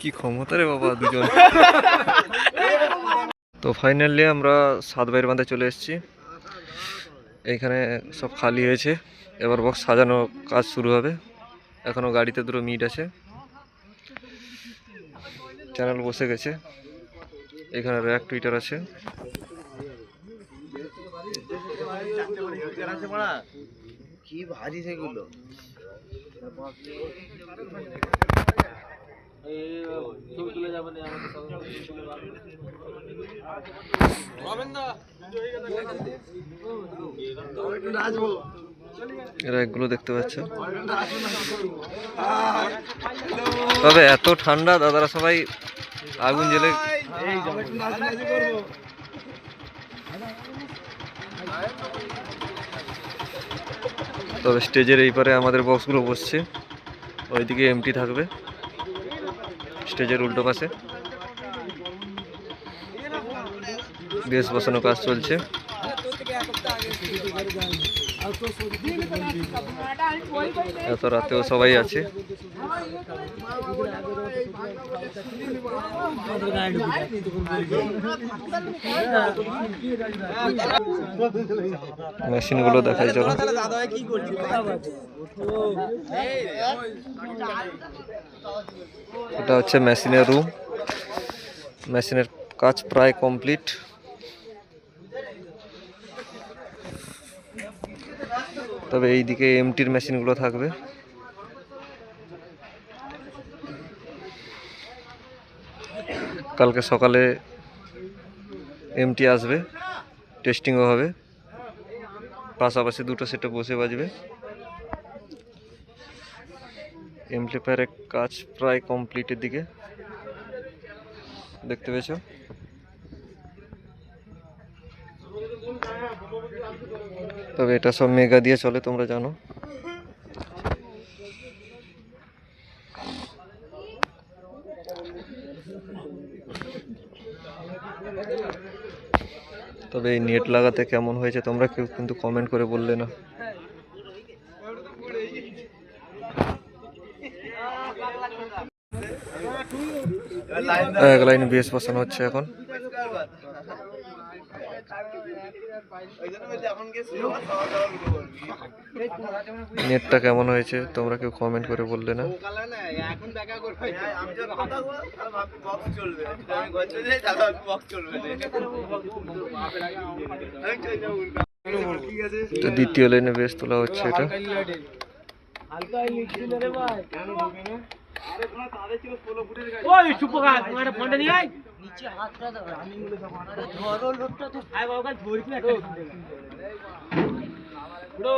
কি ক্ষমতা রে বাবা দুজন। তো ফাইনালি আমরা সাত বাইর বাঁধে চলে এসেছি। এইখানে সব খালি হয়েছে। এবার বক্স সাজানো কাজ শুরু হবে। এখনও গাড়িতে দুটো মিট আছে। চ্যানেল বসে গেছে। এখানে র্যাক টুইটার আছে। কি ভারী সেগুলো র্যাকগুলো দেখতে পাচ্ছ। তবে এত ঠান্ডা দাদারা সবাই আগুন জ্বেলে তবে স্টেজের এই পারে আমাদের বক্সগুলো বসছে। ওইদিকে এমটি থাকবে। স্টেজের উল্টো পাশে। বেশ বসানো কাজ চলছে। এত রাতেও সবাই আছে। মেশিনগুলো দেখাই চলো। এটা হচ্ছে মেশিনের রুম মেশিনের কাজ প্রায় কমপ্লিট তবে এইদিকে এমটির মেশিনগুলো থাকবে। কালকে সকালে এমটি আসবে টেস্টিংও হবে। পাশাপাশি দুটো সেটে বসে বাজবে। এমপ্লিফায়ারের কাজ প্রায় কমপ্লিটের দিকে। দেখতে পেয়েছ? তবে এটা সব মেগা দিয়ে চলে, তোমরা জানো। তবে এই নেট লাগাতে কেমন হয়েছে তোমরা কেউ কিন্তু কমেন্ট করে বললে না। এক লাইন বেশ বসানো হচ্ছে এখন। নেটটা কেমন হয়েছে? তোমরা কেউ কমেন্ট করে বললে না? এখন দেখা করবে আমি যখন কথা বলব ভাবছি বক্স চলবে আমি ঘর চলে যাই ওই চুপ কর তোমার ফোনটা নিয়ে আয়। নিচে হাতটা দাও আমি বলে সব ধরো লোকটা তো আয় বাবা ধরি না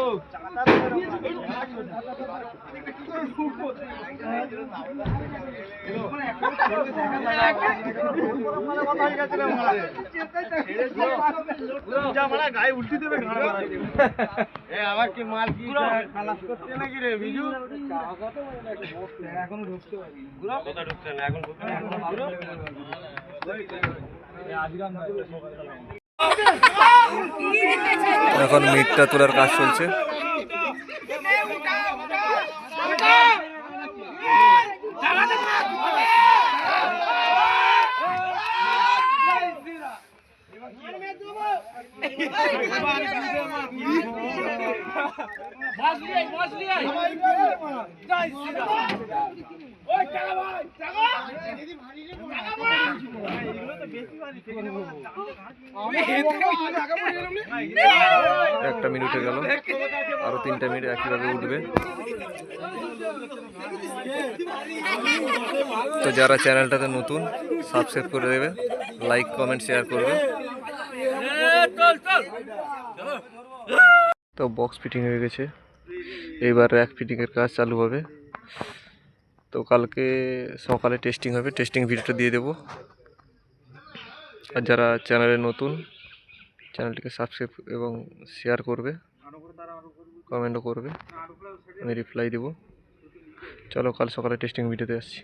একটা ব্রো আমার কি মাল কি এখন মিটটা তোলার কাজ চলছে। ওই টাকা ভাই, টাকা। একটা মিনিটে গেল। আরও তিনটা মিনিট একইভাবে উঠবে। তো যারা চ্যানেলটাতে নতুন সাবস্ক্রাইব করে দেবে লাইক কমেন্ট শেয়ার করবে। তো বক্স ফিটিং হয়ে গেছে। এইবার র্যাক ফিটিংয়ের কাজ চালু হবে। তো কালকে সকালে টেস্টিং হবে। টেস্টিং ভিডিওটা দিয়ে দেবো। আর যারা চ্যানেলে নতুন, চ্যানেলটিকে সাবস্ক্রাইব এবং শেয়ার করবে কমেন্টও করবে, আমি রিপ্লাই দেবো। চলো কাল সকালে টেস্টিং ভিডিওতে আসছি।